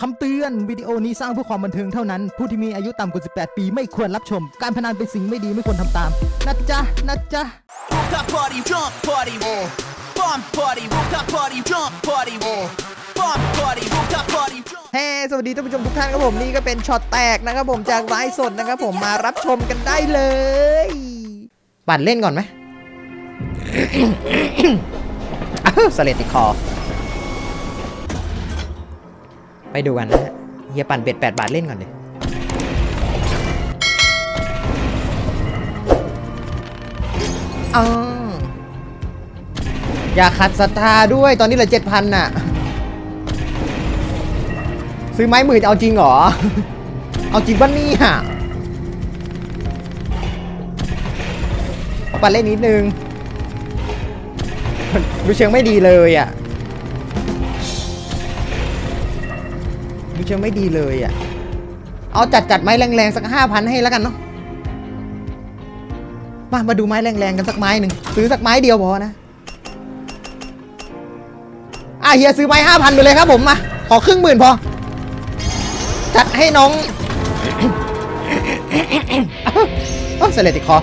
คำเตือนวิดีโอนี้สร้างเพื่อความบันเทิงเท่านั้น ผู้ที่มีอายุต่ำกว่า 18 ปีไม่ควรรับชม การพนันเป็นสิ่งไม่ดีไม่ควรทำตาม นะจ๊ะ นะจ๊ะ Rooftop party, jump party, bomb party, rooftop party, jump party, bomb party, rooftop party, jump. เฮ้ สวัสดีท่านผู้ชมทุกท่านครับผมนี่ก็เป็นช็อตแตกนะครับผมจากไลฟ์สดนะครับผมมารับชมกันได้เลยปั่นเล่นก่อนไหม อ้าวสเลตติดคอ ไป ดูกันนะฮะเฮียปั่นเบ็ดแปดบาทเล่นก่อนเลยอออย่าขัดศรัทธาด้วยตอนนี้เหลือเจ็ดพันน่ะ ซื้อไม้หมื่นเอาจริงเหรอ เอาจริงป่ะเนี่ยขอปัดเล่นนิดนึง ดูเชิงไม่ดีเลยอะ ดูเชิงไม่ดีเลยอะ เอาจัดจัดไม้แรงๆสักห้าพันให้แล้วกันเนาะ มามาดูไม้แรงๆกันสักไม้หนึ่งซื้อสักไม้เดียวพอนะอะเฮียซื้อไม้ห้าพันไปเลยครับผมมาขอครึ่งหมื่นพอ จัดให้น้องโอ้เสลติคอ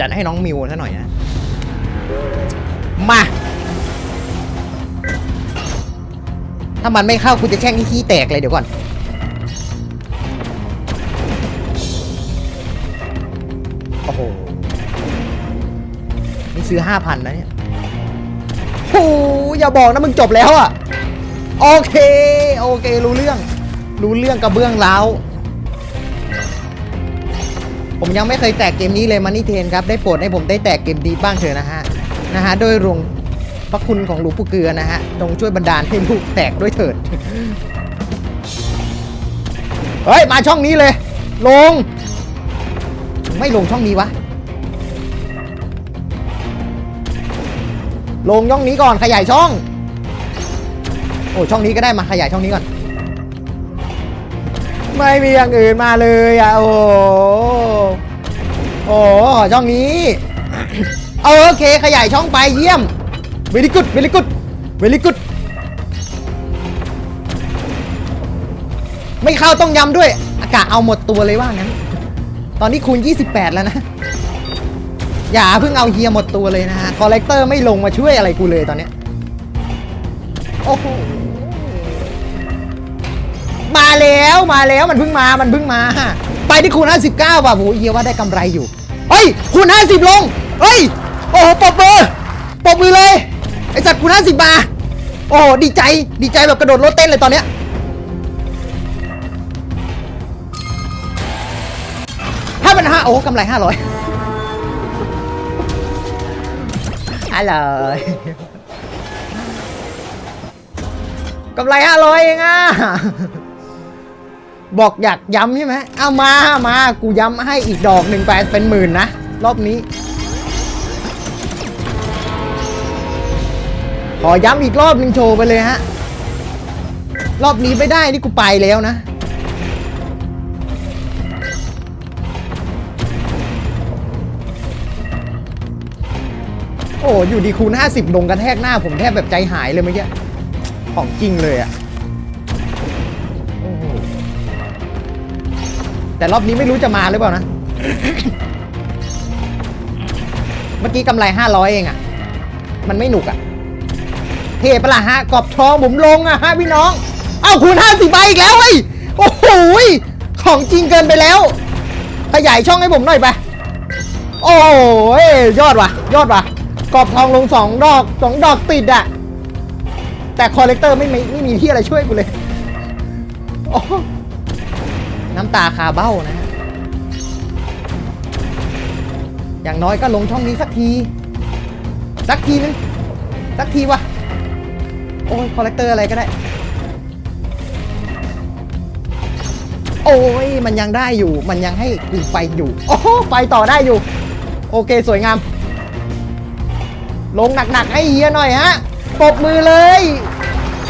จัดให้น้องมิวซะหน่อยนะ มา ถ้ามันไม่เข้าคุณจะแช่งให้ขี้แตกเลยเดี๋ยวก่อน โอ้โห นี่ซื้อห้าพันนะเนี่ยโอ้อย่าบอกนะมึงจบแล้วอะ โอเค โอเค รู้เรื่อง รู้เรื่องกระเบื้องเล้าวผมยังไม่เคยแตกเกมนี้เลยมันนี่เทนครับ ได้โปรดให้ผมได้แตกเกมดีบ้างเถอะนะฮะ นะฮะ โดยรวง พระคุณของหลวงปู่เกลือนะฮะจงช่วยบันดาลให้ลูกแตกด้วยเถิด เฮ้ย มาช่องนี้เลย ลง ไม่ลงช่องนี้วะ ลงช่องนี้ก่อนขยายช่อง โอ้ช่องนี้ก็ได้มาขยายช่องนี้ก่อน ไม่มีอย่างอื่นมาเลยอะโอ้โอ้ช่องนี้โอเค ขยายช่องไปเยี่ยม very good very good very good ไม่เข้าต้องย้ำด้วย อากาศเอาหมดตัวเลยว่างั้น ตอนนี้คูณ 28 แล้วนะ อย่าเพิ่งเอาเฮียหมดตัวเลยนะฮะ คอลเลกเตอร์ไม่ลงมาช่วยอะไรกูเลยตอนเนี้ย โอ้โห มาแล้วมาแล้วมันเพิ่งมามันเพิ่งมา ไปที่คูณ 59ป่ะโหเฮียว่าได้กำไรอยู่ เฮ้ยคูณ 50 ลง เฮ้ย โอ้โหปบมือปบมือเลย ไอสัตว์คูณ50มาโอ้ดีใจดีใจแบบกระโดดรถเต้นเลยตอนเนี้ยถ้าเป็นห้าโอ้กำไร500ฮัลโหลกำไรห้าร้อยเองอะบอกอยากย้ำใช่ไหมเอามามา กูย้ำให้อีกดอกหนึ่งไปเป็นหมื่นนะ รอบนี้ อย้ำอีกรอบหนึ่งโชว์ไปเลยฮะ รอบนี้ไม่ได้นี่กูไปแล้วนะ โอ้อยู่ดีคูณ 50 ลงกระแทกหน้าผมแทบแบบใจหายเลยเมื่อกี้ ของจริงเลยอะแต่รอบนี้ไม่รู้จะมาหรือเปล่านะ เมื่อกี้กำไร 500 เองอะมันไม่หนุกอะ ทปะล่ะฮะกรอบทองผมลงอะฮะพี่น้อง เอ้าคูณ50ใบอีกแล้วเว้ยโอ้โหยของจริงเกินไปแล้ว ขยายช่องให้ผมหน่อยไปโอ้ยยอดว่ะ ยอดว่ะกรอบทองลงสองดอกสองดอกติดอะแต่คอลเลกเตอร์ไม่มีไม่มีที่อะไรช่วยกูเลยโอ้น้ำตาคาเบ้านะฮะอย่างน้อยก็ลงช่องนี้สักที สักทีนึง สักทีวะ โอ้ยคอลเลกเตอร์อะไรก็ได้ โอ้ยมันยังได้อยู่ มันยังให้กูไปอยู่ โอ้โหไปต่อได้อยู่ โอเคสวยงาม ลงหนักๆให้เฮียหน่อยฮะปบมือเลย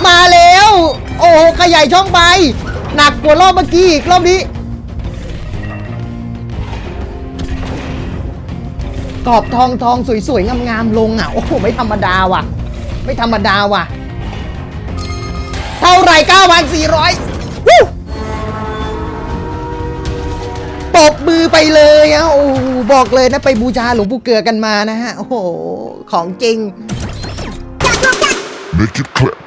มาแล้ว โอ้โหขยายช่องไป หนักกว่ารอบเมื่อกี้อีกรอบนี้กรอบทองทองสวยๆงามๆลงอะโอ้โหไม่ธรรมดาว่ะ ไม่ธรรมดาว่ะ ท่าไหร่9,400วู้ปบมือไปเลยอะโอ้บอกเลยนะไปบูชาหลวงปู่เกลือกันมานะฮะ โอ้โห ของจริง Make it clap.